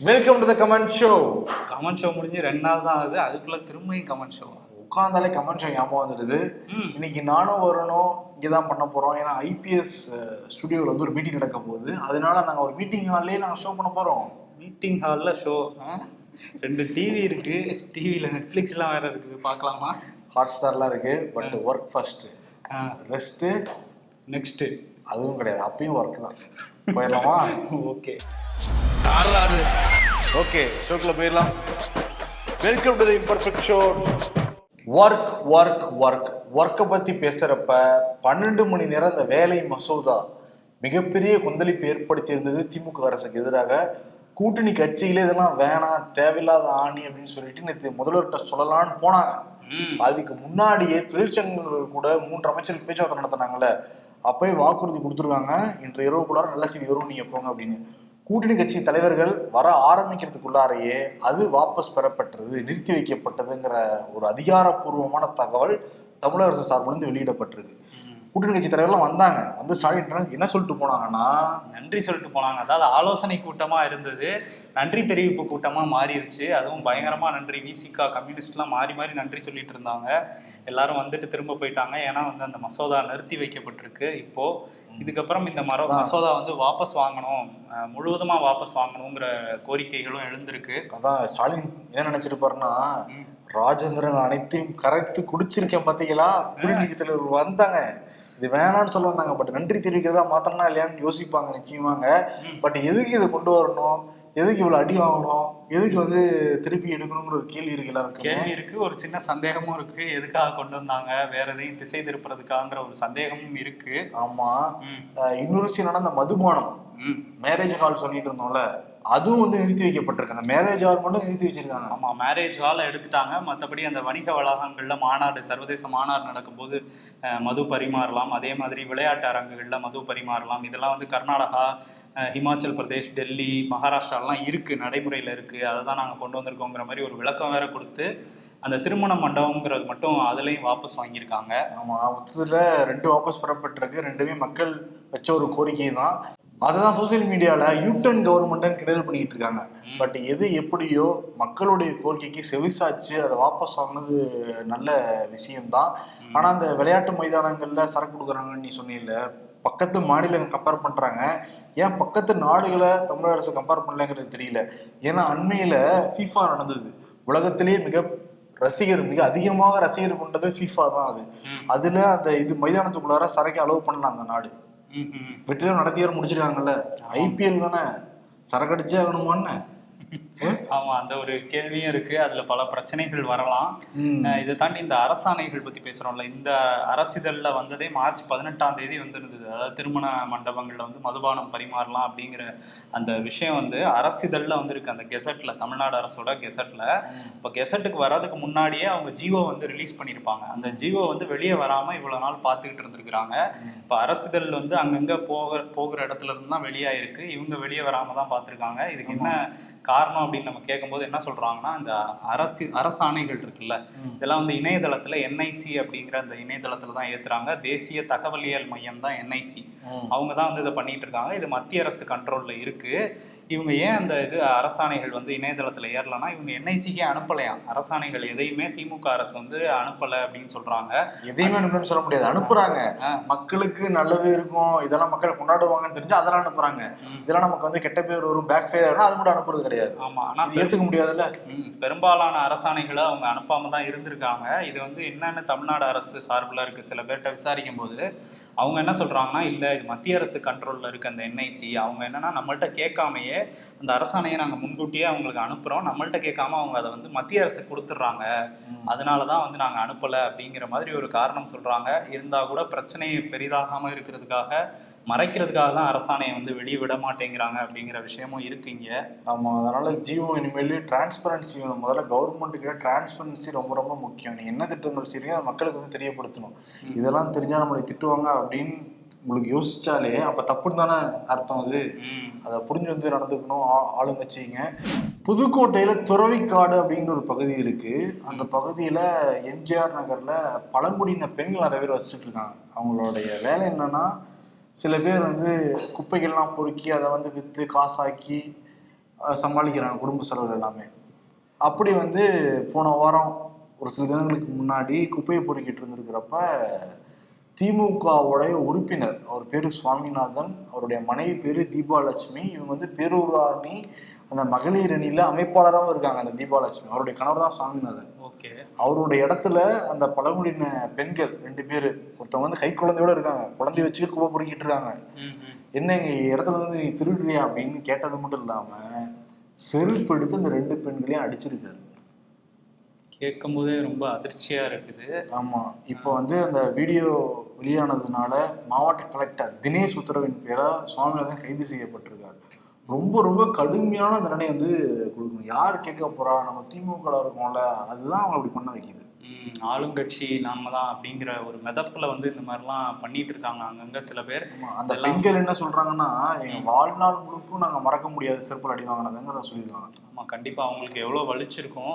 Welcome to the comment show comment show முடிஞ்சு ரெண்டு நாள் தான் ஆகுது. அதுக்குள்ள திரும்பியும் கமெண்ட் ஷோ உட்காந்தாலே கமெண்ட் ஷோ ஞாபகம் வந்துடுது ம். இன்னைக்கு நானும் வரணும் இங்கே தான் பண்ண போகிறோம் ஏன்னா ஐபிஎஸ் ஸ்டுடியோவில் வந்து ஒரு மீட்டிங் நடக்க போகுது. அதனால நாங்கள் ஒரு மீட்டிங் ஹால்லேயே நாங்கள் ஷோ பண்ண போகிறோம் மீட்டிங் ஹாலில் ஷோ ரெண்டு டிவி இருக்கு. டிவியில் நெட்ஃப்ளிக்ஸ்லாம் வேற இருக்குது. பார்க்கலாமா? ஹாட் ஸ்டார்லாம் இருக்குது but work first rest next அதுவும் கிடையாது. அப்பயும் ஒர்க் தான். போயிடலாமா? ஓகே ஓகே ஷோக்குள்ள போயிடலாம். Welcome to the imperfect show work work work ஒர்க்கை பற்றி பேசுகிறப்ப பன்னெண்டு மணி நேரம் இந்த வேலை மசோதா மிகப்பெரிய கொந்தளிப்பு ஏற்படுத்தியிருந்தது திமுக அரசுக்கு எதிராக. கூட்டணி கட்சிகளே இதெல்லாம் வேணாம் தேவையில்லாத ஆணி அப்படின்னு சொல்லிட்டு நேற்று முதல்வர்கிட்ட சொல்லலாம்னு போனாங்க. அதுக்கு முன்னாடியே தொழிற்சங்கங்கள் கூட மூன்று அமைச்சர்கள் பேச்சுவார்த்தை நடத்தினாங்கல்ல அப்பவே வாக்குறுதி கொடுத்துருக்காங்க. இன்று இரவுக்குள்ளார நல்ல செய்தி வரும் நீங்க போங்க அப்படின்னு. கூட்டணி கட்சி தலைவர்கள் வர ஆரம்பிக்கிறதுக்குள்ளாரையே அது வாபஸ் பெறப்பட்டது நிறுத்தி வைக்கப்பட்டதுங்கிற ஒரு அதிகாரப்பூர்வமான தகவல் தமிழக அரசு சார்பிலிருந்து வெளியிடப்பட்டிருக்கு. கூட்டணி கட்சி தலைவர்லாம் வந்தாங்க. வந்து ஸ்டாலின் என்ன சொல்லிட்டு போனாங்கன்னா நன்றி சொல்லிட்டு போனாங்க. அதாவது ஆலோசனை கூட்டமா இருந்தது. நன்றி தெரிவிப்பு கூட்டமா மாறிடுச்சு அதுவும் பயங்கரமா நன்றி. விசிகா கம்யூனிஸ்ட்லாம் மாறி மாறி நன்றி சொல்லிட்டு இருந்தாங்க. எல்லாரும் வந்துட்டு திரும்ப போயிட்டாங்க. ஏன்னா வந்து அந்த மசோதா நிறுத்தி வைக்கப்பட்டிருக்கு. இப்போ இதுக்கப்புறம் இந்த மர மசோதா வந்து வாபஸ் வாங்கணும். அஹ், முழுவதுமா வாபஸ் வாங்கணுங்கிற கோரிக்கைகளும் எழுந்திருக்கு. அதான் ஸ்டாலின் என்ன நினைச்சிருப்பாருன்னா. ராஜேந்திரன் அனைத்தையும் கரைத்து குடிச்சிருக்கேன் பாத்தீங்களா? கூட்டணி கட்சி தலைவர்கள் வந்தாங்க. இது வேணாம்னு சொல்ல வந்தாங்க பட் நன்றி தெரிவிக்கிறதா மாத்தனா இல்லையான்னு யோசிப்பாங்க நிச்சயமாங்க. பட் எதுக்கு இதை கொண்டு வரணும்? எதுக்கு இவ்வளவு அடி வாங்கணும்? எதுக்கு வந்து திருப்பி எடுக்கணுங்கிற ஒரு கேள்வி இருக்கு எல்லாருக்கும். கேள்வி இருக்கு ஒரு சின்ன சந்தேகமும் இருக்கு. எதுக்காக கொண்டு வந்தாங்க? வேற எதையும் திசை திருப்புறதுக்காங்கிற ஒரு சந்தேகமும் இருக்கு. ஆமா. இன்னொரு விஷயம் என்னன்னா அந்த மதுபானம். மேரேஜ் ஹால் சொல்லிட்டு இருந்தோம்ல. அதுவும் வந்து நிறுத்தி வைக்கப்பட்டிருக்கு. அந்த மேரேஜ் ஹால் மட்டும் நிறுத்தி வச்சிருக்காங்க. ஆமா மேரேஜ் ஹால் எடுத்துட்டாங்க. மற்றபடி அந்த வணிக வளாகங்கள்ல மாநாடு சர்வதேச மாநாடு நடக்கும்போது மது பரிமாறலாம். அதே மாதிரி விளையாட்டு அரங்குகள்ல மது பரிமாறலாம். இதெல்லாம் வந்து கர்நாடகா ஹிமாச்சல் பிரதேஷ் டெல்லி மகாராஷ்டிராலாம் இருக்கு நடைமுறையில இருக்கு. அதை தான் நாங்கள் கொண்டு வந்திருக்கோங்கிற மாதிரி ஒரு விளக்கம் வேற கொடுத்து அந்த திருமண மண்டபங்கிறது மட்டும் அதுலயும் வாபஸ் வாங்கியிருக்காங்க. ஆமா மொத்தத்துல ரெண்டு வாபஸ் பெறப்பட்டிருக்கு. ரெண்டுமே மக்கள் வச்ச ஒரு கோரிக்கை தான். அதுதான் சோசியல் மீடியால யூட்டன் கவர்மெண்ட்னு கிண்டல் பண்ணிட்டு இருக்காங்க. பட் எது எப்படியோ மக்களுடைய கோரிக்கைக்கு செவிசாச்சு அதை வாபஸ் வாங்கினது நல்ல விஷயம்தான் ம். ஆனா அந்த விளையாட்டு மைதானங்கள்ல சரக்கு கொடுக்குறாங்கன்னு நீ சொன்னீல்ல பக்கத்து மாநிலங்கள் கம்பேர் பண்றாங்க ஏன் பக்கத்து நாடுகளை தமிழக அரசு கம்பேர் பண்ணலங்கிறது தெரியல ஏன்னா அண்மையில ஃபீஃபா நடந்தது உலகத்திலேயே மிக ரசிகர் மிக அதிகமாக ரசிகர் கொண்டது ஃபீஃபா தான் அது. அதுல அந்த இது மைதானத்துக்குள்ளார சரக்கு அலோவ் பண்ணலாம் அந்த நாடு. வெற்றிடம் நடத்தியார் முடிச்சிருக்காங்கல்ல. ஐபிஎல் தானே? சரக்கு அடிச்சே ஆகணுமான்னு. ஆமா அந்த ஒரு கேள்வியும் இருக்கு. அதுல பல பிரச்சனைகள் வரலாம். இதை தாண்டி இந்த அரசாணைகள் பத்தி பேசுறோம்ல இந்த அரசிதழ்ல வந்ததே மார்ச் பதினெட்டாம் தேதி வந்திருந்தது. அதாவது திருமண மண்டபங்கள்ல வந்து மதுபானம் பரிமாறலாம் அப்படிங்கிற அந்த விஷயம் வந்து அரசிதழ்ல வந்திருக்கு. அந்த கெசட்ல தமிழ்நாடு அரசோட கெசட்ல. இப்போ கெசட்டுக்கு வர்றதுக்கு முன்னாடியே அவங்க ஜியோ வந்து ரிலீஸ் பண்ணியிருப்பாங்க அந்த ஜியோ வந்து வெளியே வராம இவ்வளவு நாள் பார்த்துக்கிட்டு இருந்திருக்கிறாங்க. இப்போ அரசிதழ் வந்து அங்கங்க போக போகிற இடத்துல இருந்து தான் வெளியாயிருக்கு. இவங்க வெளியே வராம தான் பார்த்துருக்காங்க. இதுக்கு என்ன காரணம் அப்படின்னு நம்ம கேட்கும்போது என்ன சொல்றாங்கன்னா இந்த அரசு அரசாணைகள் இருக்குல்ல. இதெல்லாம் வந்து இணையதளத்துல என்ஐசி அப்படிங்கிற அந்த இணையதளத்துல தான் ஏத்துறாங்க. தேசிய தகவலியல் மையம் தான் என்ஐசி. அவங்க தான் வந்து இதை பண்ணிட்டு இருக்காங்க. இது மத்திய அரசு கண்ட்ரோல்ல இருக்கு. இவங்க ஏன் அந்த இது அரசாணைகள் வந்து இணையதளத்துல ஏறலன்னா இவங்க என்ஐசிக்கே அனுப்பலையாம் அரசாணைகள் எதையுமே திமுக அரசு வந்து அனுப்பல அப்படின்னு சொல்றாங்க. எதையுமே அனுப்பணும்னு சொல்ல முடியாது. அனுப்புறாங்க. மக்களுக்கு நல்லது இருக்கும் இதெல்லாம் மக்கள் கொண்டாடுவாங்கன்னு தெரிஞ்சு அதெல்லாம் அனுப்புறாங்க. இதெல்லாம் நமக்கு வந்து கெட்ட பேர் வரும் பேக் ஃபேர் அது மட்டும் அனுப்புறது கிடையாது. ஆமா ஆனா ஏத்துக்க முடியாதுல்ல? பெரும்பாலான அரசாணைகளை அவங்க அனுப்பாம தான் இருந்திருக்காங்க. இது வந்து என்னன்னு தமிழ்நாடு அரசு சார்பில் இருக்கு. சில பேர்கிட்ட விசாரிக்கும் போது அவங்க என்ன சொல்றாங்கன்னா இல்ல இது மத்திய அரசு கண்ட்ரோல்ல இருக்கு அந்த என்ஐசி அவங்க என்னன்னா நம்மள்ட்ட கேட்காமயே அந்த அரசாணையை நாங்க முன்கூட்டியே அவங்களுக்கு அனுப்புறோம். நம்மள்ட்ட கேட்காம அவங்க அதை வந்து மத்திய அரசு கொடுத்துட்றாங்க. அதனால தான் வந்து நாங்க அனுப்பல. அப்படிங்கிற மாதிரி ஒரு காரணம் சொல்றாங்க. இருந்தா கூட பிரச்சனையை பெரிதாகாம இருக்கிறதுக்காக மறைக்கிறதுக்காக தான் அரசாணையை வந்து வெளியே விட மாட்டேங்கிறாங்க அப்படிங்கிற விஷயமும் இருக்கு இங்க. ஆமா அதனால ஜியோ இனிமேல் டிரான்ஸ்பரன்சி முதல்ல கவர்மெண்ட்டுக்கு டிரான்ஸ்பரன்சி ரொம்ப ரொம்ப முக்கியம். நீங்க என்ன திட்டங்கள் செய்றீங்க அதை மக்களுக்கு வந்து தெரியப்படுத்தணும். இதெல்லாம் தெரிஞ்சா நம்மளை திட்டுவாங்க அப்படின்னு உங்களுக்கு யோசிச்சாலே அப்ப தப்புன்னு தானே அர்த்தம் அது. அதை புரிஞ்சு வந்து நடந்துக்கணும் ஆளுங்கட்சிங்க. புதுக்கோட்டையில துறவிக்காடு அப்படிங்கிற ஒரு பகுதி இருக்கு. அந்த பகுதியில எம்ஜிஆர் நகர்ல பழங்குடியின பெண்கள் நிறைய பேர் வசிச்சுட்டு இருக்காங்க. அவங்களுடைய வேலை என்னன்னா சில பேர் வந்து குப்பைகள்லாம் பொறுக்கி அதை வந்து விற்று காசாக்கி சமாளிக்கிறாங்க குடும்ப செலவு எல்லாமே. அப்படி வந்து போன வாரம் ஒரு சில தினங்களுக்கு முன்னாடி குப்பையை பொறுக்கிட்டு இருந்திருக்கிறப்ப திமுகவுடைய உறுப்பினர் அவர் பேரு சுவாமிநாதன் அவருடைய மனைவி பேரு தீபாலட்சுமி இவங்க வந்து பேரூராணி அந்த மகளிர் அணியில அமைப்பாளராகவும் இருக்காங்க அந்த தீபாலட்சுமி. அவருடைய கணவர் தான் சுவாமிநாதன். ஓகே. அவருடைய இடத்துல அந்த பழங்குடியின பெண்கள் ரெண்டு பேர் ஒருத்தவங்க வந்து கை குழந்தையோட இருக்காங்க குழந்தைய வச்சு குப்பை பொறுக்கிட்டு இருக்காங்க. என்ன எங்க இடத்துல வந்து நீ திருடுறியா அப்படின்னு கேட்டது மட்டும் இல்லாம செருப்பு எடுத்து அந்த ரெண்டு பெண்களையும் அடிச்சிருக்காரு. கேட்கும் போதே ரொம்ப அதிர்ச்சியா இருக்குது. ஆமா. இப்போ வந்து அந்த வீடியோ வெளியானதுனால மாவட்ட கலெக்டர் தினேஷ் உத்தரவின் பேரா சுவாமிநாதன் கைது செய்யப்பட்டிருக்காரு. ரொம்ப ரொம்ப கடுமையான தண்டனை வந்து கொடுக்கணும். யார் கேட்க போறா? நம்ம திமுக இருக்கோம்ல அதுதான் அவங்க அப்படி பண்ண வைக்குது. ஆளுங்கட்சி நாம தான் அப்படிங்கிற ஒரு மெதப்புல வந்து இந்த மாதிரிலாம் பண்ணிட்டு இருக்காங்க அங்கங்க சில பேர். அந்த பெண்கள் என்ன சொல்றாங்கன்னா எங்க வாழ்நாள் முழுக்கும் நாங்க மறக்க முடியாது செருப்பல் அடி வாங்கினதுங்கிற சொல்லியிருக்காங்க. ஆமா கண்டிப்பா அவங்களுக்கு எவ்வளவு வலிச்சிருக்கும்.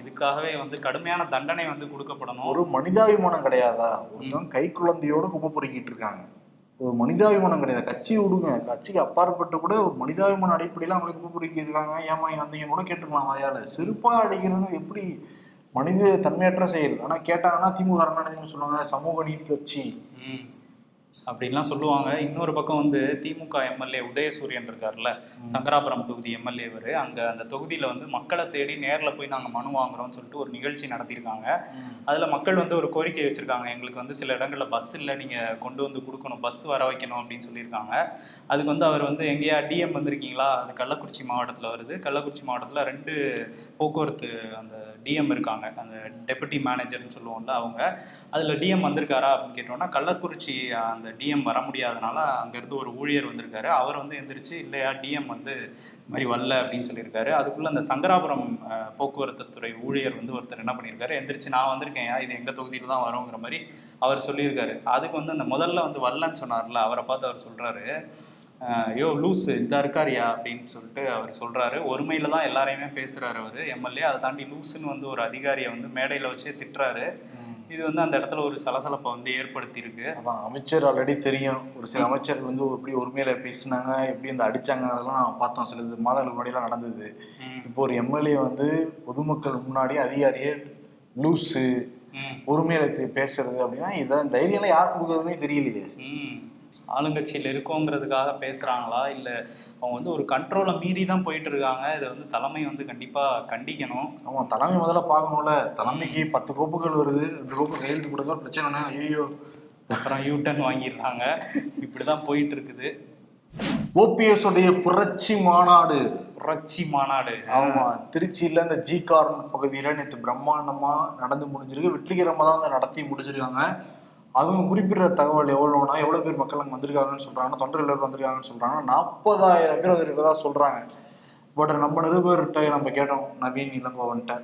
இதுக்காகவே வந்து கடுமையான தண்டனை வந்து கொடுக்கப்படணும். ஒரு மனிதாபிமானம் கிடையாதா? ஒருத்தவங்க கை குழந்தையோட குப்பை பொறுக்கிட்டு இருக்காங்க. ஒரு மனிதாபிமானம் கிடையாது. கட்சி விடுங்க. கட்சிக்கு அப்பாற்பட்டு கூட ஒரு மனிதாபிமான அடிப்படையில அவங்க குப்பை பொறுக்கி இருக்காங்க. ஏமா வந்தீங்க கூட கேட்டுக்கலாம் வாயால. செருப்பா அடிக்கிறது எப்படி மனித தன்மையற்ற செயல். ஆனா கேட்டாங்கன்னா திமுக என்ன சொல்லுவாங்க சமூக நீதி கட்சி. அப்படின்லாம் சொல்லுவாங்க. இன்னொரு பக்கம் வந்து திமுக எம்எல்ஏ உதயசூரியன் இருக்கார்ல சங்கராபுரம் தொகுதி எம்எல்ஏ இவர். அங்க அந்த தொகுதியில வந்து மக்களை தேடி நேர்ல போய் நாங்க மனு வாங்குறோம்னு சொல்லிட்டு ஒரு நிகழ்ச்சி நடத்தியிருக்காங்க. அதுல மக்கள் வந்து ஒரு கோரிக்கை வச்சிருக்காங்க. எங்களுக்கு வந்து சில இடங்கள்ல பஸ் இல்லை நீங்க கொண்டு வந்து கொடுக்கணும் பஸ் வர வைக்கணும் அப்படின்னு சொல்லியிருக்காங்க. அதுக்கு வந்து அவர் வந்து எங்கேயா டிஎம் வந்திருக்கீங்களா? அது கள்ளக்குறிச்சி மாவட்டத்துல வருது. கள்ளக்குறிச்சி மாவட்டத்துல ரெண்டு போக்குவரத்து அந்த டிஎம் இருக்காங்க. அந்த டெபுட்டி மேனேஜர்னு சொல்லுவோம்ல அவங்க. அதில் டிஎம் வந்திருக்காரா அப்படின்னு கேட்டோம்னா கள்ளக்குறிச்சி அந்த அந்த டிஎம் வர முடியாதனால அங்கேருந்து ஒரு ஊழியர் வந்திருக்காரு. அவர் வந்து எந்திரிச்சு இல்லையா டிஎம் வந்து இது மாதிரி வரல அப்படின்னு சொல்லியிருக்காரு. அதுக்குள்ளே அந்த சங்கராபுரம் போக்குவரத்து துறை ஊழியர் வந்து ஒருத்தர் என்ன பண்ணியிருக்காரு? எந்திரிச்சு நான் வந்திருக்கேன். இது எங்கள் தொகுதியில் தான் வருங்கிற மாதிரி அவர் சொல்லியிருக்காரு. அதுக்கு வந்து அந்த முதல்ல வந்து வரலன்னு சொன்னார்ல அவரை பார்த்து அவர் சொல்கிறாரு ஐயோ லூஸு லூஸ் இந்த இருக்காரியா? அப்படின்னு சொல்லிட்டு அவர் சொல்கிறாரு ஒருமையில் தான் எல்லாரையுமே பேசுகிறாரு அவர். எம்எல்ஏ அதை தாண்டி லூஸுன்னு வந்து ஒரு அதிகாரியை வந்து மேடையில் வச்சே திட்டுறாரு. இது வந்து அந்த இடத்துல ஒரு சலசலப்பை வந்து ஏற்படுத்தி இருக்கு அதான் அமைச்சர் ஆல்ரெடி தெரியும். ஒரு சில அமைச்சர் வந்து எப்படி உரிமையில பேசினாங்க எப்படி வந்து அடிச்சாங்க அதெல்லாம் நான் பார்த்தோம். சில இது மாதங்களுக்கு முன்னாடிலாம் நடந்தது. இப்போ ஒரு எம்எல்ஏ வந்து பொதுமக்கள் முன்னாடி அதிகாரியே லூஸு உரிமையில பேசுறது அப்படின்னா இதான் தைரியம்லாம் யார் கொடுக்குறதுனே தெரியலையே. ஆளுங்கட்சியில் இருக்கோங்கிறதுக்காக பேசுறாங்களா? இல்ல அவங்க வந்து ஒரு கண்ட்ரோலை மீறி தான் போயிட்டு இருக்காங்க இதை வந்து தலைமை வந்து கண்டிப்பா கண்டிக்கணும். ஆமா தலைமை முதல்ல பார்க்கணும்ல. தலைமைக்கு பத்து கோப்புகள் வருது. ரெண்டு கோப்பு கையெழுத்து கொடுக்க ஒரு பிரச்சனைனா ஐயோ அப்புறம் யூட்டன் வாங்கிடுறாங்க. இப்படிதான் போயிட்டு இருக்குது ஓபிஎஸ் உடைய புரட்சி மாநாடு. புரட்சி மாநாடு. ஆமா திருச்சியில இந்த ஜி கார்டன் பகுதியில நேற்று பிரம்மாண்டமா நடந்து முடிஞ்சிருக்கு. வெற்றிகரமா தான் நடத்தி முடிச்சிருக்காங்க. அவங்க குறிப்பிட்ட தகவல் எவ்வளோனா எவ்வளவு பேர் மக்கள் அங்கே வந்திருக்காங்கன்னு சொல்றாங்க தொண்டர்கள் வந்திருக்காங்கன்னு சொல்றாங்க. நாற்பதாயிரம் பேர் வந்திருக்கதா சொல்றாங்க. பட் நம்ம நிருபர்கிட்ட நம்ம கேட்டோம் நவீன் இளங்கோவன்ட்ட.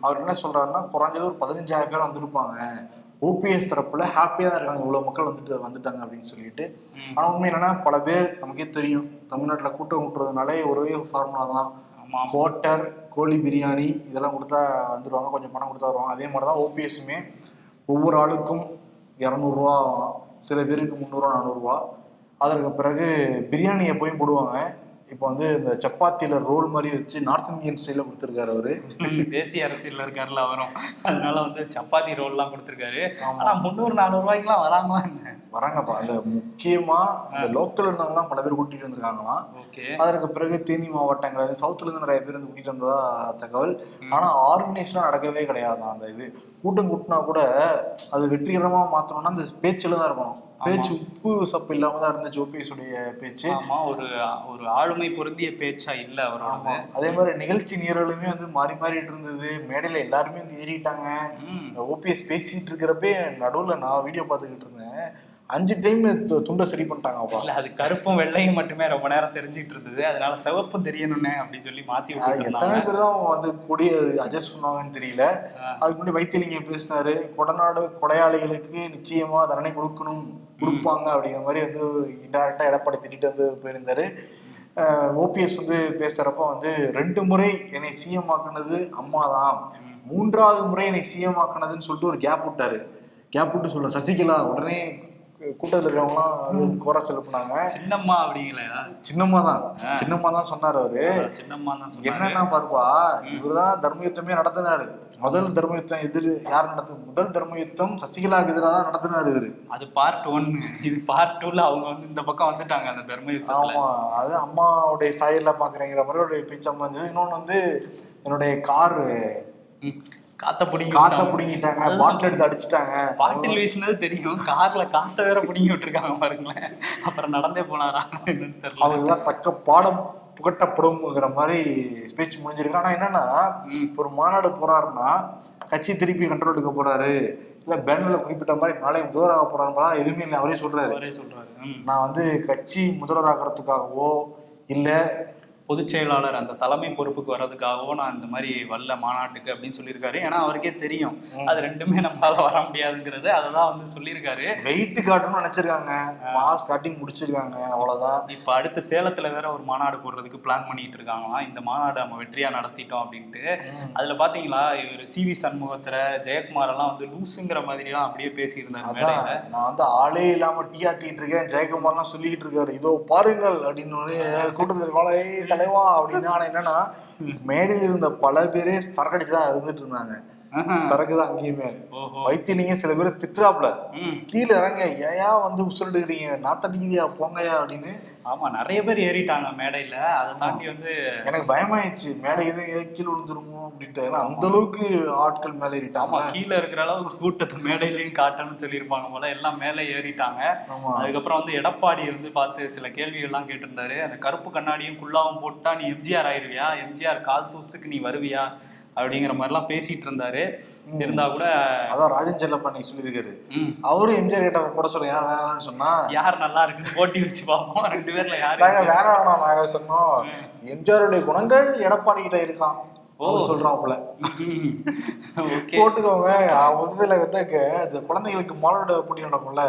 அவர் என்ன சொல்றாருன்னா குறைஞ்சது ஒரு பதினஞ்சாயிரம் பேர் வந்திருப்பாங்க. ஓபிஎஸ் தரப்புல ஹாப்பியா தான் இருக்காங்க இவ்வளவு மக்கள் வந்துட்டு வந்துட்டாங்க அப்படின்னு சொல்லிட்டு. ம். ஆனா உண்மை என்னன்னா பல பேர் நமக்கே தெரியும் தமிழ்நாட்டுல கூட்டம் விட்டுறதுனாலே ஒரே ஃபார்முலா தான். குவார்ட்டர் கோழி பிரியாணி இதெல்லாம் கொடுத்தா வந்துடுவாங்க கொஞ்சம் பணம் கொடுத்தா வருவாங்க. அதே மாதிரி தான் ஓபிஎஸ்ஸுமே ஒவ்வொரு ஆளுக்கும் இரநூறுவா சில பேருக்கு முந்நூறுவா நானூறுரூவா அதற்கு பிறகு பிரியாணி எப்பயும் போடுவாங்க. இப்போ வந்து இந்த சப்பாத்தியில ரோல் மாதிரி வச்சு நார்த் இந்தியன் ஸ்டைலில் கொடுத்துருக்காரு அவரு. தேசிய அரசியல்ல இருக்காருல அவரும். அதனால வந்து சப்பாத்தி ரோல்லாம் கொடுத்துருக்காரு. ஆனா முந்நூறு நானூறு ரூபாய்க்குலாம் வராங்களா என்ன? வராங்கப்பா. அந்த முக்கியமா இந்த லோக்கல் இருந்தவங்கலாம் பல பேர் கூட்டிட்டு வந்திருக்காங்களாம். அதற்கு பிறகு தேனி மாவட்டங்கள் சவுத்துல இருந்து நிறைய பேர் வந்து கூட்டிட்டு வந்ததா தகவல். ஆனா ஆர்கனைஸ்டா நடக்கவே கிடையாது அந்த இது. கூட்டம் கூட்டினா கூட அது வெற்றிகரமா மாத்தணும்னா அந்த பேச்சுல தான் இருக்கணும். பேச்சு உப்பு சப்பு இல்லாம தான் இருந்துச்சு ஓபிஎஸ் உடைய பேச்சு. ஆமா ஒரு ஒரு ஆளுமை பொருந்திய பேச்சா இல்ல அவரோடது. அதே மாதிரி நிகழ்ச்சி நீரலுமே வந்து மாறி மாறிட்டு இருந்தது. மேடையில எல்லாருமே வந்து ஏறிட்டாங்க. ஓபிஎஸ் பேசிட்டு இருக்கிறப்பே நடுவுல நான் வீடியோ பார்த்துக்கிட்டு இருந்தேன். அஞ்சு டைம் துண்டை சரி பண்ணிட்டாங்கப்பா. இல்ல அது கருப்பும் வெள்ளையும் மட்டுமே ரொம்ப நேரம் தெரிஞ்சுட்டு இருந்தது. அதனால சிவப்பும் தெரியணும்னே அப்படின்னு சொல்லி மாத்தி எத்தனை பேர் தான் வந்து கொடிய அட்ஜஸ்ட் பண்ணுவாங்கன்னு தெரியல. அதுக்கு முன்னாடி வைத்தியலிங்கம் பேசினாரு? கொடநாடு கொடையாளிகளுக்கு நிச்சயமா தண்டனை கொடுக்கணும் கொடுப்பாங்க அப்படிங்கிற மாதிரி வந்து இன்டெரக்டா எடப்பாடி திட்டிட்டு வந்து போயிருந்தாரு. ஓபிஎஸ் வந்து பேசுறப்ப வந்து ரெண்டு முறை என்னை சிஎம் ஆக்குனது அம்மா தான். மூன்றாவது முறை என்னை சிஎம் ஆக்குனதுன்னு சொல்லிட்டு ஒரு கேப் விட்டாரு. கேப் விட்டு சொல்ல சசிகலா உடனே கூட்டத்தில் இருக்கிறவங்களாம் கோரஸ் எழுப்புனாங்க சின்னம்மா அப்படிங்களா சின்னம்மா தான். சின்னம்மா தான் சொன்னார் அவரு. சின்னம்மா தான் என்னன்னா பாருப்பா இவர்தான் தர்ம யுத்தமே நடத்தினாரு. முதல் தர்ம யுத்தம் எதிர் யார் நடத்து முதல் தர்ம யுத்தம் சசிகலாவுக்கு எதிராக தான் நடத்தினாரு இவரு. அது பார்ட் ஒன்னு இது பார்ட் டூல அவங்க வந்து இந்த பக்கம் வந்துட்டாங்க அந்த தர்ம யுத்தத்துல ஆமா அது அம்மாவுடைய சாயல்ல பாக்குறேங்கிற மாதிரி ஒரு பேச்சம்மா இருந்தது இன்னொன்னு வந்து என்னுடைய கார். காத்த பிடிங்கி காத்த. பிடிங்கிட்டாங்க. பாட்டில் எடுத்து அடிச்சிட்டாங்க. பாட்டில் வீசினது தெரியும். கார்ல காத்த வேற பிடிங்கி விட்டுருக்காங்க பாருங்களேன். அப்புறம் நடந்தே போனாரா என்னன்னு தெரியல. அவங்க எல்லாம் தக்க பாடம் புகட்டப்படும்ங்கிற மாதிரி ஸ்பீச் முடிஞ்சிருக்கு. ஆனா என்னன்னா ஒரு மாநாடு போறாருன்னா கட்சி திருப்பி கண்ட்ரோல் எடுக்க போறாரு. இல்ல பேனர்ல குறிப்பிட்ட மாதிரி நாளை முதல்வராக போறாருன்னா எதுவுமே இல்லை. அவரே சொல்றாரு. அவரே சொல்றாரு. நான் வந்து கட்சி முதல்வராகிறதுக்காகவோ இல்ல பொதுச் செயலாளர் அந்த தலைமை பொறுப்புக்கு வர்றதுக்காகவோ நான் இந்த மாதிரி வரல மாநாட்டுக்கு அப்படின்னு சொல்லியிருக்காரு. ஏன்னா அவருக்கே தெரியும். அது ரெண்டுமே நம்மளால வர முடியாதுங்கிறது. அதை தான் வந்து சொல்லியிருக்காரு. வெயிட் காட்டணும்னு நினைச்சிருக்காங்க. மாஸ் காட்டி முடிச்சிருக்காங்க. அவ்வளவுதான். இப்போ அடுத்து சேலத்துல வேற ஒரு மாநாடு போடுறதுக்கு பிளான் பண்ணிட்டு இருக்காங்களாம். இந்த மாநாடு நம்ம வெற்றியா நடத்திட்டோம் அப்படின்ட்டு. அதுல பாத்தீங்களா இவர் சி வி சண்முகத்துல ஜெயக்குமார் எல்லாம் வந்து லூசுங்கிற மாதிரி எல்லாம் அப்படியே மேடையில. நான் வந்து ஆளே இல்லாம டீ ஆத்திட்டு இருக்கேன். ஜெயக்குமார்லாம் சொல்லிக்கிட்டு இருக்காரு. இதோ பாருங்கள் அப்படின்னு கூட்டத்தில் வாழ "ஏய், தலைவா அப்படின்னு என்னன்னா மேடையில் இருந்த பல பேரே சரக்கடிச்சு தான் இருந்துட்டு இருந்தாங்க. சரக்கு தான் அங்கேயுமே. வைத்தியலிங்க சில பேர் திட்டுறாப்ல கீழே இறங்க ஏயா வந்து உசுரடுக்கிறீங்க நாத்தடிக்கிறியா போங்கயா அப்படின்னு. ஆமா நிறைய பேர் ஏறிட்டாங்க மேடையில. அதை தாண்டி வந்து எனக்கு பயமாயிடுச்சு. மேடை எதுவும் கீழே விழுந்துருமோ அப்படின்ட்டு. அந்த அளவுக்கு ஆட்கள் மேலே ஆமா ஏறிட்டாங்க கீழே இருக்கிற அளவுக்கு கூட்டத்தை மேடையிலயும் காட்டணும்னு சொல்லியிருப்பாங்க போல. எல்லாம் மேலே ஏறிட்டாங்க. அதுக்கப்புறம் வந்து எடப்பாடி வந்து பார்த்து சில கேள்விகள்லாம் கேட்டிருந்தாரு. அந்த கருப்பு கண்ணாடியும் குள்ளாவும் போட்டா நீ எம்ஜிஆர் ஆயிருவியா? எம்ஜிஆர் கால் தூசுக்கு நீ வருவியா? அப்படிங்கிற மாதிரிலாம் பேசிட்டு இருந்தாரு. இருந்தா கூட அதான் ராஜன் செல்லப்பா நீங்க சொல்லியிருக்காரு. அவரும் எம்ஜிஆர் கிட்ட போட சொல்ல யார் வேணாம்னு சொன்னா யார் நல்லா இருக்குன்னு போட்டி வச்சு பார்ப்போம். ரெண்டு பேர்ல நாங்க யாரு வேணாம் நாங்க சொன்னோம். எம்ஜிஆருடைய குணங்கள் எடப்பாடி கிட்ட இருக்கான் அவர் சொல்றாப்புல போட்டுக்கோங்க. முதல்ல வந்து அங்க இந்த குழந்தைகளுக்கு மாலோட போட்டி நடக்கும்ல.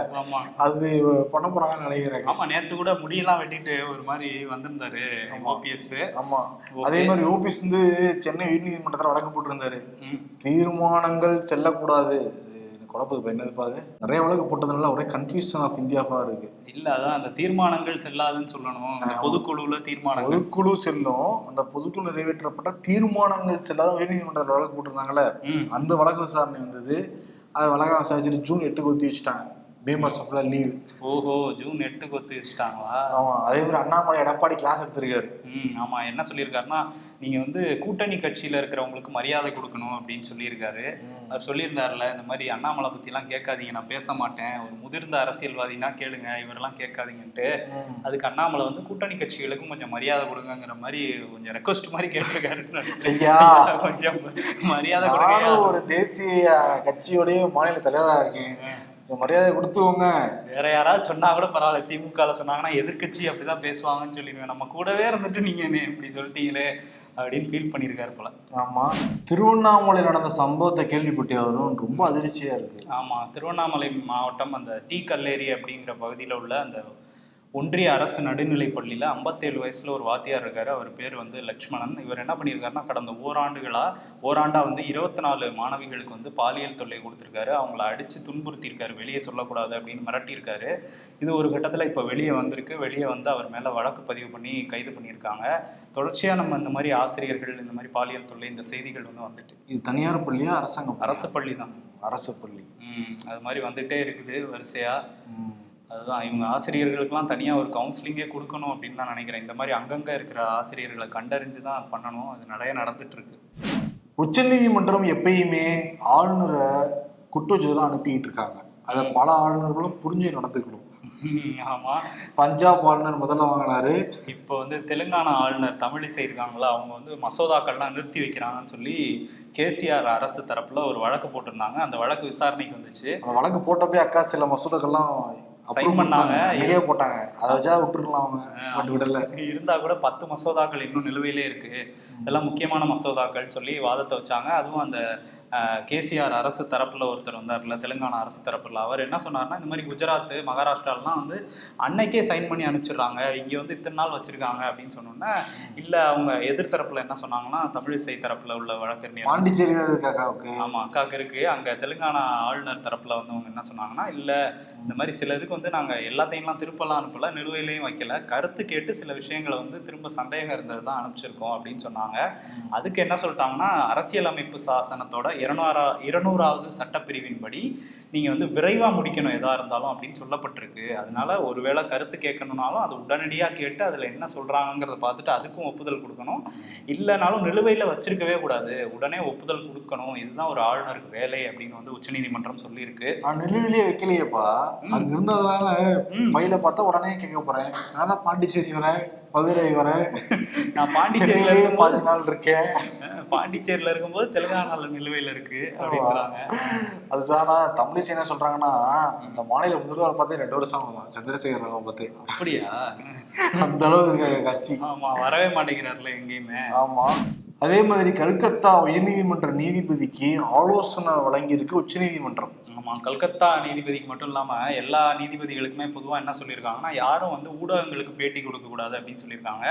அது பண்ண போறாங்கன்னு நினைக்கிறேன் ஆமா நேத்து கூட முடியெல்லாம் வெட்டிட்டு ஒரு மாதிரி வந்திருந்தாரு ஓபிஎஸ் ஆமா. அதே மாதிரி ஓபிஎஸ் வந்து சென்னை உயர்நீதிமன்றத்துல வழக்கு போட்டிருந்தாரு. தீர்மானங்கள் செல்லக்கூடாது. குழப்பது இப்ப என்னதுப்பா அது நிறைய வழக்கு போட்டதுனால ஒரே கன்ஃபியூஷன் ஆஃப் இந்தியாவா இருக்கு. இல்ல அதான் அந்த தீர்மானங்கள் செல்லாதுன்னு சொல்லணும். பொதுக்குழுவுல தீர்மானங்கள். பொதுக்குழு செல்லும் அந்த பொதுக்குழு நிறைவேற்றப்பட்ட தீர்மானங்கள் செல்லாத உயர்நீதிமன்றத்தில் வழக்கு போட்டிருந்தாங்கல்ல ம். அந்த வழக்கு விசாரணை வந்தது. அது வழக்கு விசாரிச்சுட்டு ஜூன் எட்டுக்கு ஒத்தி வச்சுட்டாங்க. பீமஸ் ஃபுல்லாக லீவ் ஓஹோ ஜூன் எட்டுக்கு ஒத்து வச்சுட்டாங்களா? ஆமா அதே மாதிரி அண்ணாமலை எடப்பாடி கிளாஸ் எடுத்திருக்காரு. ம் ஆமா என்ன சொல்லியிருக்காருன்னா நீங்க வந்து கூட்டணி கட்சியில இருக்கிறவங்களுக்கு மரியாதை கொடுக்கணும் அப்படின்னு சொல்லியிருக்காரு. அவர் சொல்லியிருந்தாருல இந்த மாதிரி அண்ணாமலை பத்திலாம் கேட்காதீங்க நான் பேச மாட்டேன். ஒரு முதிர்ந்த அரசியல்வாதினா கேளுங்க இவரெல்லாம் கேட்காதீங்கன்ட்டு. அதுக்கு அண்ணாமலை வந்து கூட்டணி கட்சிகளுக்கும் கொஞ்சம் மரியாதை கொடுங்கங்கிற மாதிரி கொஞ்சம் ரெக்வஸ்ட் மாதிரி கேட்டிருக்காரு. கொஞ்சம் மரியாதை கொடுங்க. ஒரு தேசிய கட்சியோடைய மாநில தலைவரா இருக்கேன். மரியாதை கொடுத்துக்கோங்க. வேற யாராவது சொன்னா கூட பரவாயில்ல திமுக சொன்னாங்கன்னா எதிர்க்கட்சி அப்படிதான் பேசுவாங்கன்னு சொல்லிடுவேன். நம்ம கூடவே இருந்துட்டு நீங்க இப்படி சொல்லிட்டீங்களே. அப்படின்னு ஃபீல் பண்ணியிருக்காரு போல. ஆமா. திருவண்ணாமலையில் நடந்த சம்பவத்தை கேள்விப்பட்டு வரும் ரொம்ப அதிர்ச்சியா இருக்கு. ஆமா. திருவண்ணாமலை மாவட்டம் அந்த டி கல்லேரி அப்படிங்கிற பகுதியில் உள்ள அந்த ஒன்றிய அரசு நடுநிலைப் பள்ளியில் ஐம்பத்தேழு வயசுல ஒரு வாத்தியார் இருக்காரு. அவர் பேர் வந்து லட்சுமணன். இவர் என்ன பண்ணியிருக்காருன்னா கடந்த ஓராண்டுகளா ஓராண்டா வந்து இருபத்தி நாலு மாணவிகளுக்கு வந்து பாலியல் தொல்லை கொடுத்துருக்காரு. அவங்கள அடிச்சு துன்புறுத்தியிருக்காரு. வெளியே சொல்லக்கூடாது அப்படின்னு மிரட்டியிருக்காரு. இது ஒரு கட்டத்தில் இப்போ வெளியே வந்திருக்கு. வெளியே வந்து அவர் மேலே வழக்கு பதிவு பண்ணி கைது பண்ணியிருக்காங்க. தொடர்ச்சியாக நம்ம இந்த மாதிரி ஆசிரியர்கள் இந்த மாதிரி பாலியல் தொல்லை இந்த செய்திகள் வந்து வந்துட்டு இது தனியார் பள்ளியா அரசாங்க பள்ளியா? அரசு பள்ளி தான். அரசு பள்ளி. ம் அது மாதிரி வந்துட்டே இருக்குது வரிசையா. ம். அதுதான் இவங்க ஆசிரியர்களுக்கெல்லாம் தனியாக ஒரு கவுன்சிலிங்கே கொடுக்கணும் அப்படின்னு தான் நினைக்கிறேன். இந்த மாதிரி அங்கங்கே இருக்கிற ஆசிரியர்களை கண்டறிஞ்சு தான் பண்ணணும். அது நிறைய நடந்துட்டு இருக்கு உச்சநீதிமன்றம் எப்பயுமே ஆளுநரை குற்றச்சாட்டு தான் அனுப்பிட்டு இருக்காங்க. அதை பல ஆளுநர்களும் புரிஞ்சு நடந்துக்கணும். ஆமா. பஞ்சாப் ஆளுநர் முதல்ல வாங்கினாரு. இப்போ வந்து தெலுங்கானா ஆளுநர் தமிழிசை இருக்காங்களா அவங்க வந்து மசோதாக்கள்லாம் நிறுத்தி வைக்கிறாங்கன்னு சொல்லி கேசிஆர் அரசு தரப்புல ஒரு வழக்கு போட்டிருந்தாங்க. அந்த வழக்கு விசாரணைக்கு வந்துச்சு. அந்த வழக்கு போட்டப்பே அக்கா சில மசோதாக்கள்லாம் Approve பண்ணாங்க. நிறைய போட்டாங்க. அதை வச்சா விட்டுருக்கலாம் அவங்க. பட் விடல. இருந்தா கூட பத்து மசோதாக்கள் இன்னும் நிலுவையிலே இருக்கு. இதெல்லாம் முக்கியமான மசோதாக்கள் சொல்லி வாதத்தை வச்சாங்க. அதுவும் அந்த கேசிஆர் அரசு தரப்புல ஒருத்தர் வந்தார்ல தெலுங்கானா அரசு தரப்புல. அவர் என்ன சொன்னார்னா இந்த மாதிரி குஜராத் மகாராஷ்டிராலாம் வந்து அன்னைக்கே சைன் பண்ணி அனுப்பிச்சிடுறாங்க. இங்க வந்து இத்தனை நாள் வச்சிருக்காங்க அப்படின்னு சொன்னோன்னே இல்ல அவங்க எதிர் தரப்புல என்ன சொன்னாங்கன்னா தமிழிசை தரப்புல உள்ள வழக்கறிஞர் பாண்டிச்சேரி அக்காவுக்கு ஆமா அக்காவுக்கு இருக்கு. அங்க தெலுங்கானா ஆளுநர் தரப்புல வந்து அவங்க என்ன சொன்னாங்கன்னா இல்ல இந்த மாதிரி சில இதுக்கு வந்து நாங்கள் எல்லாத்தையும்லாம் திருப்பலாம் அனுப்பல நிலுவையிலையும் வைக்கல. கருத்து கேட்டு சில விஷயங்களை வந்து திரும்ப சந்தேகம் இருந்தது தான் அனுப்பிச்சிருக்கோம் அப்படின்னு சொன்னாங்க. அதுக்கு என்ன சொல்லிட்டாங்கன்னா அரசியலமைப்பு சாசனத்தோட இருநூறா இருநூறாவது சட்டப்பிரிவின்படி நீங்கள் வந்து விரைவாக முடிக்கணும் எதா இருந்தாலும் அப்படின்னு சொல்லப்பட்டிருக்கு. அதனால ஒருவேளை கருத்து கேட்கணும்னாலும் அது உடனடியாக கேட்டு அதில் என்ன சொல்கிறாங்கிறத பார்த்துட்டு அதுக்கும் ஒப்புதல் கொடுக்கணும். இல்லைனாலும் நிலுவையில் வச்சிருக்கவே கூடாது. உடனே ஒப்புதல் கொடுக்கணும். இதுதான் ஒரு ஆளுநருக்கு வேலை அப்படின்னு வந்து உச்சநீதிமன்றம் சொல்லியிருக்கு. நான் நிலுவிலேயே வைக்கலையேப்பா. அங்க இருந்ததுனால. ஃபைல பார்த்தா உடனே கேட்க போறேன். நான் தான் பாண்டிச்சேரி வரேன். மதுரை வரேன் நான் பாண்டிச்சேரியில பாதி நாள் இருக்கேன். பாண்டிச்சேரியில இருக்கும்போது தெலுங்கானால நிலுவையில் இருக்கு அப்படின்றாங்க. அதுதானா தமிழிசை என்ன சொல்றாங்கன்னா இந்த மாநில முதல்வர் பார்த்து ரெண்டு வருஷம் ஆகும் சந்திரசேகர் ராவ் பார்த்து அப்படியா? அந்த அளவுக்கு இருக்க கட்சி. ஆமா வரவே மாட்டேங்கிறாருல எங்கேயுமே. ஆமா. அதே மாதிரி கல்கத்தா உயர்நீதிமன்ற நீதிபதிக்கு ஆலோசனை வழங்கியிருக்கு உச்சநீதிமன்றம் ஆமாம் கல்கத்தா நீதிபதிக்கு மட்டும் இல்லாமல் எல்லா நீதிபதிகளுக்குமே பொதுவாக என்ன சொல்லியிருக்காங்கன்னா யாரும் வந்து ஊடகங்களுக்கு பேட்டி கொடுக்கக்கூடாது அப்படின்னு சொல்லியிருக்காங்க.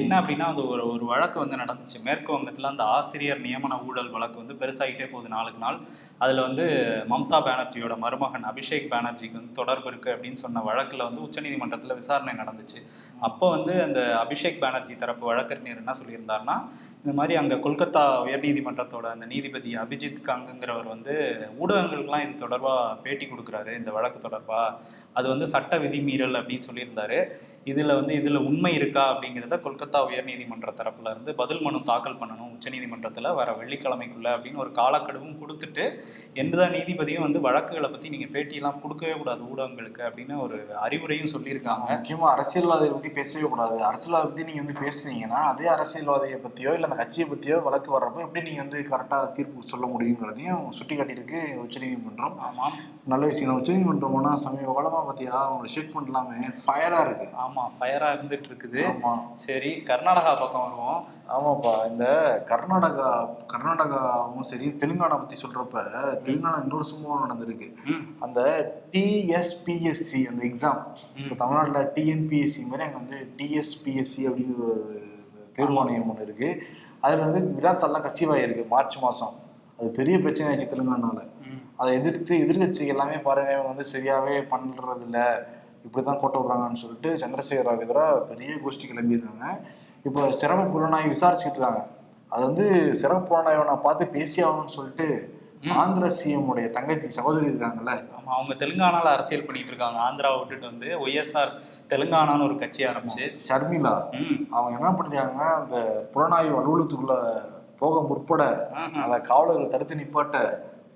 என்ன அப்படின்னா அந்த ஒரு ஒரு வழக்கு வந்து நடந்துச்சு. மேற்கு வங்கத்தில் அந்த ஆசிரியர் நியமன ஊழல் வழக்கு வந்து பெருசாகிட்டே போகுது நாளுக்கு நாள். அதில் வந்து மம்தா பானர்ஜியோட மருமகன் அபிஷேக் பானர்ஜிக்கு வந்து தொடர்பு இருக்குது அப்படின்னு சொன்ன வழக்கில் வந்து உச்சநீதிமன்றத்தில் விசாரணை நடந்துச்சு. அப்போ வந்து அந்த அபிஷேக் பானர்ஜி தரப்பு வழக்கறிஞர் என்ன சொல்லியிருந்தாருன்னா இந்த மாதிரி அங்கே கொல்கத்தா உயர்நீதிமன்றத்தோட அந்த நீதிபதி அபிஜித் கங்குங்கிறவர் வந்து ஊடகங்களுக்கெல்லாம் இது தொடர்பாக பேட்டி கொடுக்குறாரு இந்த வழக்கு தொடர்பாக அது வந்து சட்ட விதிமீறல் அப்படின்னு சொல்லியிருந்தாரு. இதில் வந்து இதில் உண்மை இருக்கா அப்படிங்கிறத கொல்கத்தா உயர்நீதிமன்ற தரப்புல இருந்து பதில் மனு தாக்கல் பண்ணணும். உச்சநீதிமன்றத்தில் வர வெள்ளிக்கிழமைக்குள்ள அப்படின்னு ஒரு காலக்கெடுவும் கொடுத்துட்டு எந்த நீதிபதியும் வந்து வழக்குகளை பற்றி நீங்கள் பேட்டியெல்லாம் கொடுக்கவே கூடாது ஊடகங்களுக்கு அப்படின்னு ஒரு அறிவுரையும் சொல்லியிருக்காங்க. முக்கியமா அரசியல்வாதியை பத்தி பேசவே கூடாது. அரசியல்வாதி பத்தி நீங்க வந்து பேசுனீங்கன்னா அதே அரசியல்வாதியை பத்தியோ இல்ல அந்த கட்சியை பத்தியோ வழக்கு வர்றப்போ எப்படி நீங்க வந்து கரெக்டா தீர்ப்பு சொல்ல முடியுங்கிறதையும் சுட்டி காட்டியிருக்கு உச்சநீதிமன்றம். ஆமாம். நல்ல விஷயம் தான். உச்சநீதிமன்றம் போனா சமீப காலமா பாத்தியா அவங்களோட ஸ்டேட்மெண்ட் எல்லாமே ஃபயரா இருக்கு. ஆமாம். ஃபயராக இருந்துட்டு இருக்குது ஆமா. சரி கர்நாடகா பக்கம் வருவோம். ஆமாப்பா இந்த கர்நாடகா கர்நாடகாவும் சரி தெலுங்கானா பத்தி சொல்றப்ப தெலுங்கானா இன்னொரு சம்பவம் நடந்திருக்கு. அந்த டிஎஸ்பிஎஸ்சி அந்த எக்ஸாம் இப்போ தமிழ்நாட்டில் டிஎன்பிஎஸ்சி மாதிரி அங்கே வந்து டிஎஸ்பிஎஸ்சி அப்படிங்கிற ஒரு தேர்வாணையம் ஒன்று இருக்கு. அதில் வந்து விடாத்தெல்லாம் கசிவாயிருக்கு மார்ச் மாதம் அது பெரிய பிரச்சனை ஆயிடுச்சு தெலுங்கானால. ம். அதை எதிர்த்து எதிர்கட்சி எல்லாமே பாருங்க வந்து சரியாவே பண்றது இல்ல இப்படி தான் கோட்டை விடுறாங்கன்னு சொல்லிட்டு சந்திரசேகர் ராவ் எதிராக பெரிய கோஷ்டி கிளம்பியிருந்தாங்க இப்போ சிறப்பு புலனாய்வு விசாரிச்சுட்டு இருக்காங்க. அது வந்து சிறப்பு புலனாய்வை நான் பார்த்து பேசி ஆகணும்னு சொல்லிட்டு ஆந்திர சிஎம் உடைய தங்கச்சி சகோதரி இருக்காங்கல்ல. ஆமா அவங்க தெலுங்கானால அரசியல் பண்ணிட்டு இருக்காங்க. ஆந்திராவை விட்டுட்டு வந்து ஒய்எஸ்ஆர் தெலுங்கானான்னு ஒரு கட்சி ஆரம்பிச்சு. ஷர்மிளா. அவங்க என்ன பண்ணிருக்காங்க அந்த புலனாய்வு அலுவலகத்துக்குள்ள போக முற்பட. அதை காவலர்கள் தடுத்து நிப்பாட்ட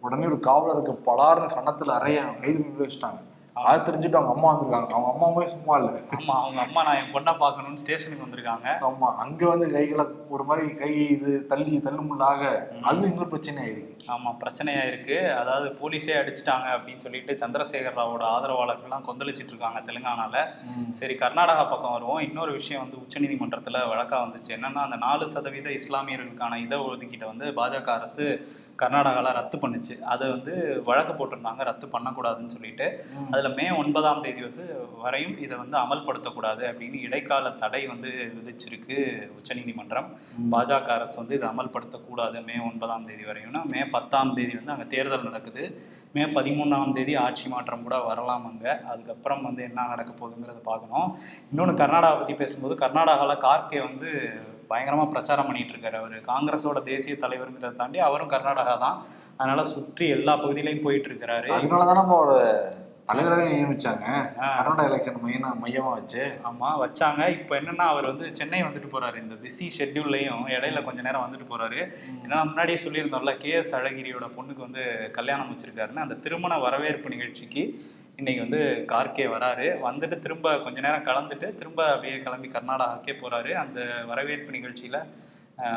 உடனே ஒரு காவலருக்கு பலார்னு கன்னத்துல அறைய கைது பண்ணி வச்சுட்டாங்க. அதை தெரிஞ்சுட்டு அவங்க அம்மா வந்திருக்காங்க. அவங்க அம்மாவே சும்மா இல்ல. ஆமா அவங்க அம்மா நான் என் பொண்ணை பார்க்கணும்னு ஸ்டேஷனுக்கு வந்திருக்காங்க. ஆமா அங்க வந்து கைகளை ஒரு மாதிரி கை இது தள்ளி தள்ளுமுள்ளாக அது இன்னொரு பிரச்சனை ஆயிருக்கு ஆமா பிரச்சனையா இருக்கு அதாவது போலீஸே அடிச்சிட்டாங்க அப்படின்னு சொல்லிட்டு சந்திரசேகர் ராவோட ஆதரவாளர்கள்லாம் கொந்தளிச்சிட்டு இருக்காங்க தெலுங்கானால. சரி கர்நாடகா பக்கம் வருவோம். இன்னொரு விஷயம் வந்து உச்சநீதிமன்றத்தில் வழக்கா வந்துச்சு. என்னன்னா அந்த நாலு சதவீத இஸ்லாமியர்களுக்கான இட ஒதுக்கீட்டை வந்து பாஜக அரசு கர்நாடகாவில் ரத்து பண்ணுச்சு. அதை வந்து வழக்கு போட்டிருந்தாங்க. ரத்து பண்ணக்கூடாதுன்னு சொல்லிட்டு. அதில் மே ஒன்பதாம் தேதி வந்து வரையும் இதை வந்து அமல்படுத்தக்கூடாது அப்படின்னு இடைக்கால தடை வந்து விதிச்சிருக்கு உச்சநீதிமன்றம். பாஜக அரசு வந்து இதை அமல்படுத்தக்கூடாது மே ஒன்பதாம் தேதி வரையும்னா. மே பத்தாம் தேதி வந்து அங்கே தேர்தல் நடக்குது. மே பதிமூணாம் தேதி ஆட்சி மாற்றம் கூட வரலாம் அங்கே. அதுக்கப்புறம் வந்து என்ன நடக்க போகுதுங்கிறத பார்க்கணும். இன்னொன்று கர்நாடகா பற்றி பேசும்போது கர்நாடகாவில் கார்கே வந்து பயங்கரமாக பிரச்சாரம் பண்ணிகிட்டு இருக்காரு அவர். காங்கிரஸோட தேசிய தலைவருங்கிறத தாண்டி அவரும் கர்நாடகா தான். அதனால் சுற்றி எல்லா பகுதியிலையும் போயிட்டு இருக்கிறாரு. அதனால தானே ஒரு தலைவராக நியமிச்சாங்க. கர்நாடகா எலெக்ஷன் மையமா மையமா வச்சு. ஆமா வச்சாங்க. இப்போ என்னன்னா அவர் வந்து சென்னை வந்துட்டு போறாரு. இந்த பிஸி ஷெட்யூல்லையும் இடையில கொஞ்ச நேரம் வந்துட்டு போறாரு. ஏன்னா முன்னாடியே சொல்லியிருந்தோம்ல கே எஸ் அழகிரியோட பொண்ணுக்கு வந்து கல்யாணம் வச்சிருக்காருன்னு அந்த திருமண வரவேற்பு நிகழ்ச்சிக்கு இன்னைக்கு வந்து கார்கே வராரு. வந்துட்டு திரும்ப கொஞ்ச நேரம் கலந்துட்டு திரும்ப அப்படியே கிளம்பி கர்நாடகாக்கே போறாரு. அந்த வரவேற்பு நிகழ்ச்சியில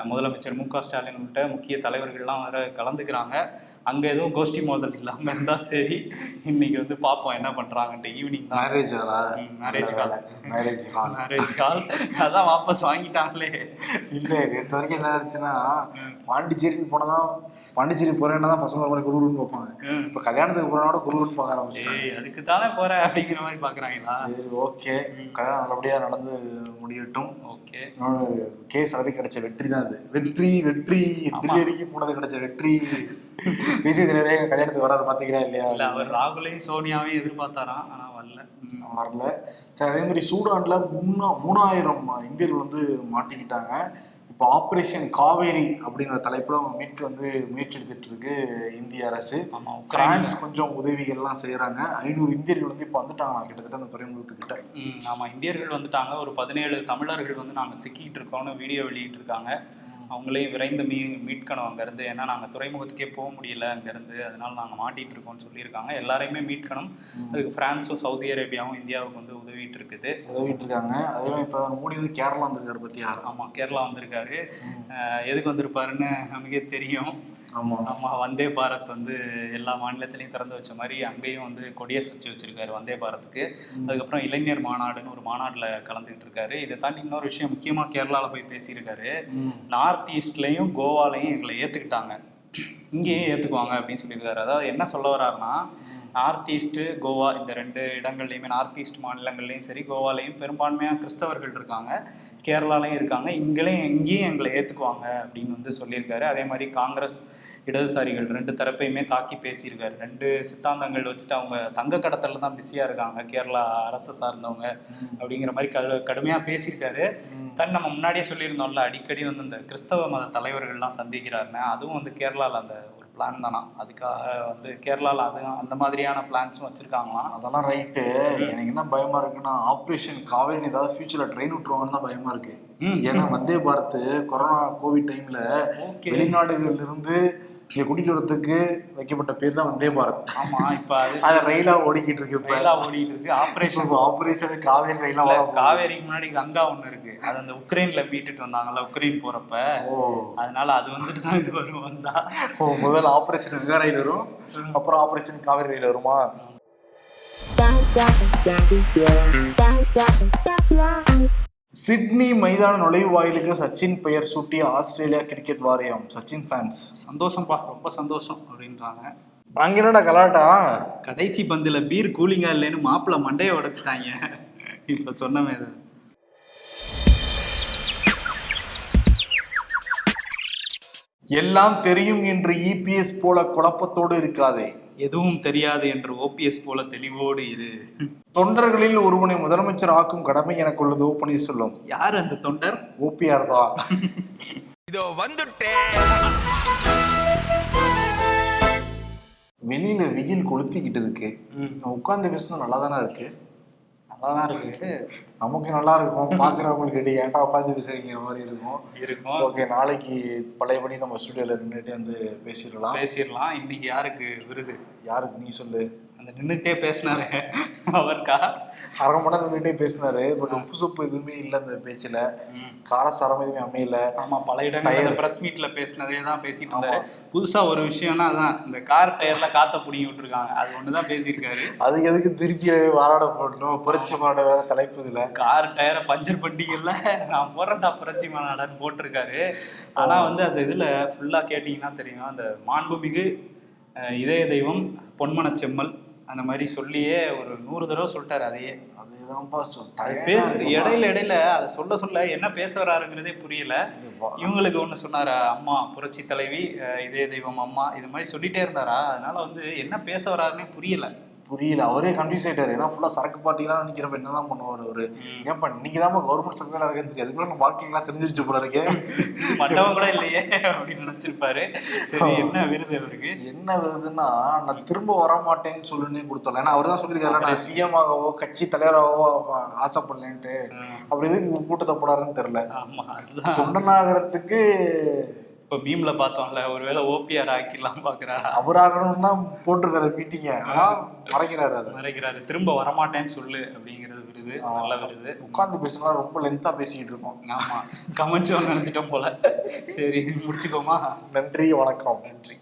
முதலமைச்சர் மு க ஸ்டாலின் உள்ளிட்ட முக்கிய தலைவர்கள்லாம் வர கலந்துக்கிறாங்க. அங்க எதுவும் கோஷ்டி மோதல் இல்லாம இருந்தா சரி. இன்னைக்கு வந்து பார்ப்போம் என்ன பண்றாங்கன்ட்டு ஈவினிங் மேரேஜ் ஆளா ம், marriage call. Marriage hall marriage call அதான் வாபஸ் வாங்கிட்டாங்களே. இல்ல நேற்று வரைக்கும் என்ன ஆச்சுன்னா பாண்டிச்சேரிக்கு போனதான் பாண்டிச்சேரி போறேன்னா தான் பசங்க மாதிரி குருன்னு பார்ப்பாங்க. இப்ப கல்யாணத்துக்கு போனா குருன்னு பார்க்க ஆரம்பிச்சிட்டாங்க. ஏய் அதுக்கு தானே போற அப்படிங்கிற மாதிரி பாக்குறாங்களா சரி ஓகே. கல்யாணம் நல்லபடியா நடந்து முடியட்டும். ஓகே. கேஸ் அதுக்கு கிடைச்ச வெற்றி தான் அது. வெற்றி வெற்றி. வெற்றி வரைக்கும் போனது கிடைச்ச வெற்றி. தலைவரே எங்க கல்யாணத்துக்கு வராரு பாத்தீங்களா இல்லையா? இல்ல அவர் ராகுலையும் சோனியாவையும் எதிர்பார்த்தாராம் ஆனா வரல. வரல. சரி அதே மாதிரி சூடான்ல மூணா மூணாயிரம் இந்தியர்கள் வந்து மாட்டிக்கிட்டாங்க. இப்போ ஆபரேஷன் காவேரி அப்படிங்கிற தலைப்புல அவங்க மீட்க வந்து முயற்சி எடுத்துட்டு இருக்கு இந்திய அரசு. பிரான்ஸ் கொஞ்சம் உதவிகள்லாம் செய்யறாங்க ஐநூறு இந்தியர்கள் வந்து இப்போ வந்துட்டாங்க கிட்டத்தட்ட அந்த துறைமுகத்துக்கிட்ட? ம், ஆமா இந்தியர்கள் வந்துட்டாங்க. ஒரு பதினேழு தமிழர்கள் வந்து நாங்க சிக்கிட்டு இருக்கோம்னு வீடியோ வெளியிட்டு இருக்காங்க அவங்களையும் விரைந்து மீ மீட்கணும் அங்கேருந்து. ஏன்னா நாங்கள் துறைமுகத்துக்கே போக முடியல அங்கேருந்து. அதனால நாங்கள் மாட்டிட்டு இருக்கோம்னு சொல்லியிருக்காங்க. எல்லாரையுமே மீட்கணும். அதுக்கு பிரான்ஸும் சவுதி அரேபியாவும் இந்தியாவுக்கு வந்து உதவிட்டு இருக்குது உதவிட்டு இருக்காங்க அதே மாதிரி இப்போ மோடி வந்து கேரளா வந்திருக்காரு பத்தியா? ஆமா கேரளா வந்திருக்காரு. எதுக்கு வந்திருப்பாருன்னு நமக்கே தெரியும். ஆமா. ஆமா வந்தே பாரத் வந்து எல்லா மாநிலத்திலையும் திறந்து வச்ச மாதிரி அங்கேயும் வந்து கொடியசைச்சு வச்சிருக்காரு வந்தே பாரத்துக்கு. அதுக்கப்புறம் இளைஞர் மாநாடுன்னு ஒரு மாநாட்டில் கலந்துக்கிட்டு இருக்காரு. இதை தாண்டி இன்னொரு விஷயம் முக்கியமாக கேரளாவில் போய் பேசியிருக்காரு. நார்த் ஈஸ்ட்லேயும் கோவாலையும் எங்களை ஏற்றுக்கிட்டாங்க இங்கேயும் ஏற்றுக்குவாங்க அப்படின்னு சொல்லியிருக்காரு. அதாவது என்ன சொல்ல வர்றாருன்னா நார்த் ஈஸ்ட்டு கோவா இந்த ரெண்டு இடங்கள்லையுமே நார்த் ஈஸ்ட் மாநிலங்கள்லையும் சரி கோவாலையும் பெரும்பான்மையாக கிறிஸ்தவர்கள் இருக்காங்க. கேரளாலையும் இருக்காங்க. இங்கேயும் இங்கேயும் எங்களை ஏற்றுக்குவாங்க அப்படின்னு வந்து சொல்லியிருக்காரு. அதே மாதிரி காங்கிரஸ் இடதுசாரிகள் ரெண்டு தரப்பையுமே தாக்கி பேசியிருக்காரு. ரெண்டு சித்தாந்தங்கள் வச்சுட்டு அவங்க தங்க கடத்தல தான் பிஸியாக இருக்காங்க. கேரளா அரசை சார்ந்தவங்க அப்படிங்கிற மாதிரி கடு கடுமையாக பேசியிருக்காரு. தன் நம்ம முன்னாடியே சொல்லியிருந்தோம்ல அடிக்கடி வந்து இந்த கிறிஸ்தவ மத தலைவர்கள்லாம் சந்திக்கிறாருன்னு. அதுவும் வந்து கேரளாவில் அந்த ஒரு பிளான் தானா? அதுக்காக வந்து கேரளாவில் அதுவும் அந்த மாதிரியான பிளான்ஸும் வச்சுருக்காங்களாம். அதெல்லாம் ரைட்டு எனக்கு என்ன பயமா இருக்குன்னா ஆப்ரேஷன் காவேரி ஏதாவது ஃபியூச்சர்ல ட்ரெயின் விட்டுருவாங்கன்னு தான் பயமா இருக்கு. ம். ஏன்னா வந்தே பாரத் கொரோனா கோவிட் டைம்ல ஓகே. வெளிநாடுகள்ல இருந்து இங்க கூட்டிட்டு வரதுக்கு வைக்கப்பட்ட பேர் தான் வந்தே பாரத். ஆமா இப்போ அது ரயிலா ஓடிக்கிட்டு இருக்கு இப்ப. ரயிலா ஓடிட்டு இருக்கு. ஆப்ரேஷன் ஆபரேஷன் காவேரி ரயிலா. காவேரிக்கு முன்னாடி கங்கா ஒண்ணு இருக்கு. அது அந்த உக்ரைன்ல மீட்டுட்டு வந்தாங்கல்ல உக்ரைன் போறப்ப. ஓ. அதனால அது வந்துட்டு தான் இது வரும் வந்தா ஓ, முதல்ல ஆபரேஷன் கங்கா ரயில் வரும். அப்புறம் ஆபரேஷன் காவேரி ரயில் வருமா? சிட்னி மைதான நுழைவாயிலுக்கு சச்சின் பெயர் சூட்டிய ஆஸ்திரேலியா கிரிக்கெட் வாரியம். சச்சின் ஃபேன்ஸ் சந்தோஷம்ப்பா ரொம்ப சந்தோஷம் அப்படின்றாங்க. அங்க என்னடா கலாட்டா? கடைசி பந்துல பீர் கூலிங்கா இல்லைன்னு மாப்பிள்ள மண்டையை உடைச்சிட்டாங்க. இப்ப சொன்னமே. எல்லாம் தெரியும் என்று இபிஎஸ் போல குழப்பத்தோடு இருக்காதே. எதுவும் தெரியாது என்று ஓபிஎஸ் போல தெளிவோடு இரு. தொண்டர்களில் ஒருவனை முதலமைச்சர் ஆக்கும் கடமை எனக்கு உள்ளது. ஓ பன்னீர்செல்வம் யார் அந்த தொண்டர்? ஓபிஆர் தான். இதோ வந்துட்டேன் வெளியில வெயில் கொளுத்திக்கிட்டு இருக்கு. ம், உட்கார்ந்து பேசினா நல்லா தானே இருக்கு? நல்லாதான் இருக்கு. நமக்கு நல்லா இருக்கும் பாக்குறவங்களுக்கு இடையே ஏன்டா உட்காந்து பேசுறீங்கிற மாதிரி இருக்கும். இருக்கும். ஓகே நாளைக்கு பழையபடி நம்ம ஸ்டுடியோல நின்றுட்டு வந்து பேசிடலாம். பேசிடலாம். இன்னைக்கு யாருக்கு விருது? யாருக்கு நீ சொல்லு. அந்த நின்னுட்டே பேசினாரு. அவருக்கா? அரை மணி நேரம் நின்றுட்டே பேசினாரு. பட் உப்பு சொப்பு எதுவுமே இல்லை அந்த பேச்சுல. காரசாரம் எதுவுமே அமையல. ஆமா பல இடங்கள்ல பிரஸ் மீட்ல பேசினதே தான் பேசிட்டு இருந்தாரு. புதுசா ஒரு விஷயம்னா அதான் இந்த கார் டயர்ல காத்த புடிங்கி விட்டுருக்காங்க. அது ஒண்ணுதான் பேசியிருக்காரு. அதுக்கு எதுக்கு திருச்சியில வாராட போடணும்? புரட்சி மாட வேற தலைப்பு இதுல கார் டயரை பஞ்சர் பண்டிகைல நான் போறேன்டா புரட்சி மாநாடான்னு போட்டிருக்காரு. ஆனா வந்து அந்த இதுல ஃபுல்லா கேட்டீங்கன்னா தெரியும். அந்த மாண்புமிகு இதய தெய்வம் பொன்மனச் செம்மல் அந்த மாதிரி சொல்லியே ஒரு நூறு தடவை சொல்லிட்டாரு அதையே. பேசு இடையில இடையில அதை சொல்ல சொல்ல என்ன பேச வராருங்கிறதே புரியல. இவங்களுக்கு ஒண்ணு சொன்னாரா அம்மா புரட்சி தலைவி இதய தெய்வம் அம்மா இது மாதிரி சொல்லிட்டே இருந்தாரா? அதனால வந்து என்ன பேச வராருன்னே புரியல. புரியல. அவரே கன்ஃபியூஸ் ஆயிட்டாரு. ஏன்னா ஃபுல்லா சரக்கு பாட்டிலாம் நினைக்கிறப்ப என்னதான் பண்ணுவார் அவரு? ஏன்ப்பா இன்னைக்கு தான் கவர்மெண்ட் சர்வேல இருக்குன்னு தெரியும் அதுக்குள்ள நம்ம வாழ்க்கைலாம் தெரிஞ்சிருச்சு போல இருக்கே. கூட இல்லையே அப்படின்னு நினைச்சிருப்பாரு. சரி என்ன விருது அவருக்கு? என்ன வருதுன்னா நான் திரும்ப வர மாட்டேன்னு சொல்லுன்னே கொடுத்தோம். ஏன்னா அவர் தான் சொல்லியிருக்காரு நான் சிஎம் ஆகவோ கட்சி தலைவராகவோ ஆசைப்படலன்ட்டு. அப்படி எதுக்கு கூட்டத்தை போடாருன்னு தெரியல. தொண்டனாகிறதுக்கு இப்ப மீம்ல பார்த்தோம்ல ஒருவேளை ஓபிஆர் ஆக்கிடலாம் பாக்குறாரா? அவராகணும்னு தான் போட்டிருக்காரு மீட்டிங்க. ஆனா மறைக்கிறாரு அது மறைக்கிறாரு. திரும்ப வரமாட்டேன்னு சொல்லு அப்படிங்கிறது விருது. நல்ல விருது. உட்கார்ந்து பேசினா ரொம்ப லென்த்தா பேசிக்கிட்டு இருக்கோம். ஆமா. கமெண்ட்ஸ் நினைச்சிட்டோம் போல. சரி முடிச்சுக்கோமா? நன்றி வணக்கம். நன்றி.